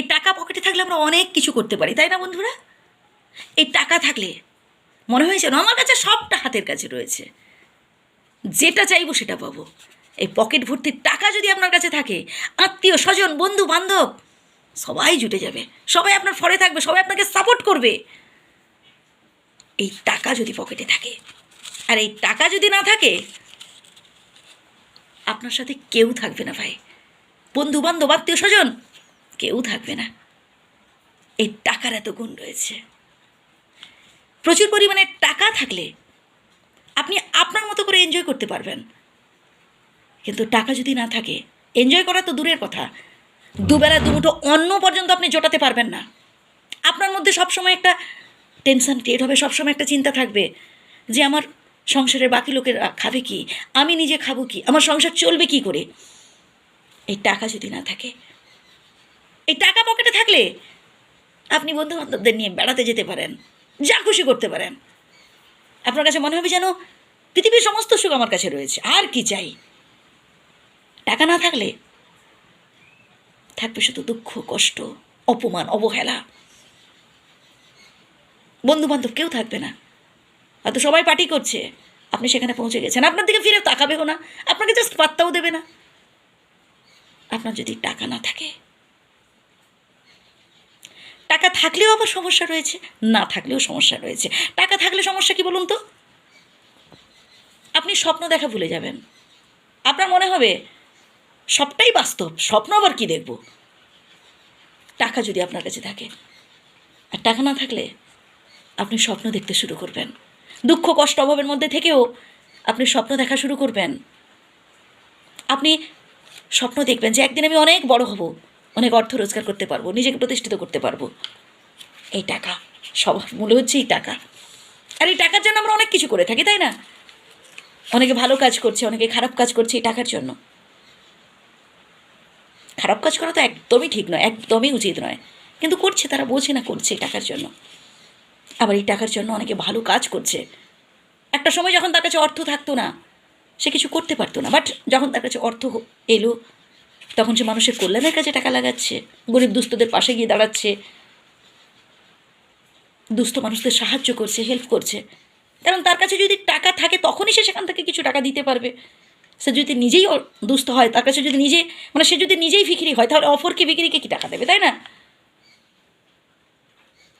এই টাকা পকেটে থাকলে আমরা অনেক কিছু করতে পারি, তাই না বন্ধুরা? এই টাকা থাকলে মনে হয়েছে না? আমার কাছে সবটা হাতের কাছে রয়েছে। যেটা চাইব সেটা পাবো। এই পকেট ভর্তির টাকা যদি আপনার কাছে থাকে, আত্মীয় স্বজন, বন্ধু, বান্ধব, সবাই জুটে যাবে। সবাই আপনার ফরে থাকবে, সবাই আপনাকে সাপোর্ট করবে। এই টাকা যদি পকেটে থাকে, আর এই টাকা যদি না থাকে, আপনার সাথে কেউ থাকবে না ভাই। বন্ধু, বান্ধব, আত্মীয় স্বজন কেউ থাকবে না। এই টাকার এত গুণ রয়েছে। প্রচুর পরিমাণে টাকা থাকলে আপনি আপনার মতো করে এনজয় করতে পারবেন। কিন্তু টাকা যদি না থাকে এনজয় করা তো দূরের কথা। দুবেলা দুমুঠো অন্ন পর্যন্ত আপনি জোটাতে পারবেন না। আপনার মধ্যে সবসময় একটা টেনশন ক্রিয়েট হবে, সবসময় একটা চিন্তা থাকবে যে আমার সংসারের বাকি লোকেরা খাবে কি? আমি নিজে খাব কি? আমার সংসার চলবে কি করে? এই টাকা যদি না থাকে এই টাকা পকেটে থাকলে আপনি বন্ধু বান্ধবদের নিয়ে বেড়াতে যেতে পারেন, যা খুশি করতে পারেন। আপনার কাছে মনে হবে যেন পৃথিবীর সমস্ত সুখ আমার কাছে রয়েছে, আর কি চাই? টাকা না থাকলে থাকবে শুধু দুঃখ, কষ্ট, অপমান, অবহেলা। বন্ধু বান্ধব কেউ থাকবে না। হয়তো সবাই পার্টি করছে, আপনি সেখানে পৌঁছে গেছেন। আপনার দিকে ফিরে তাকাবেও না, আপনাকে জাস্ট পাত্তাও দেবে না। আপনার যদি টাকা না থাকে টাকা থাকলেও আবার সমস্যা রয়েছে, না থাকলেও সমস্যা রয়েছে। টাকা থাকলে সমস্যা কি বলুন তো? আপনি স্বপ্ন দেখা ভুলে যাবেন। আপনার মনে হবে সবটাই বাস্তব, স্বপ্ন আবার কি দেখব? টাকা যদি আপনার কাছে থাকে। আর টাকা না থাকলে আপনি স্বপ্ন দেখতে শুরু করবেন। দুঃখ, কষ্ট, অভাবের মধ্যে থেকেও আপনি স্বপ্ন দেখা শুরু করবেন। আপনি স্বপ্ন দেখবেন যে একদিন আমি অনেক বড় হব। অনেক অর্থ রোজগার করতে পারব, নিজেকে প্রতিষ্ঠিত করতে পারব। এই টাকা, সব মূল্য হচ্ছে এই টাকা। আর এই টাকার জন্য আমরা অনেক কিছু করে থাকি, তাই না? অনেকে ভালো কাজ করছে, অনেকে খারাপ কাজ করছে এই টাকার জন্য। খারাপ কাজ করা তো একদমই ঠিক নয়, একদমই উচিত নয়। কিন্তু করছে, তারা বোঝে না করছে এই টাকার জন্য। আবার এই টাকার জন্য অনেকে ভালো কাজ করছে। একটা সময় যখন তার কাছে অর্থ থাকতো না, সে কিছু করতে পারতো না। বাট যখন তার কাছে অর্থ এলো তখন সে মানুষের কল্যাণের কাছে টাকা লাগাচ্ছে, গরিব দুস্থদের পাশে গিয়ে দাঁড়াচ্ছে। দুস্থ মানুষদের সাহায্য করছে হেল্প করছে। কারণ তার কাছে যদি টাকা থাকে, তখনই সে সেখান থেকে কিছু টাকা দিতে পারবে। সে যদি নিজেই দুস্থ হয়, তার কাছে যদি নিজে মানে সে যদি নিজেই ফিকিরি হয়, তাহলে অফরকে বিক্রিকে কি টাকা দেবে, তাই না?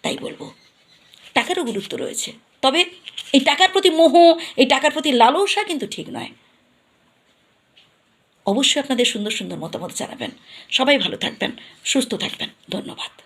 তাই বলব, টাকারও গুরুত্ব রয়েছে। তবে এই টাকার প্রতি মোহ, এই টাকার প্রতি লালসা কিন্তু ঠিক নয়। অবশ্যই আপনাদের সুন্দর সুন্দর মতামত জানাবেন। সবাই ভালো থাকবেন সুস্থ থাকবেন। ধন্যবাদ।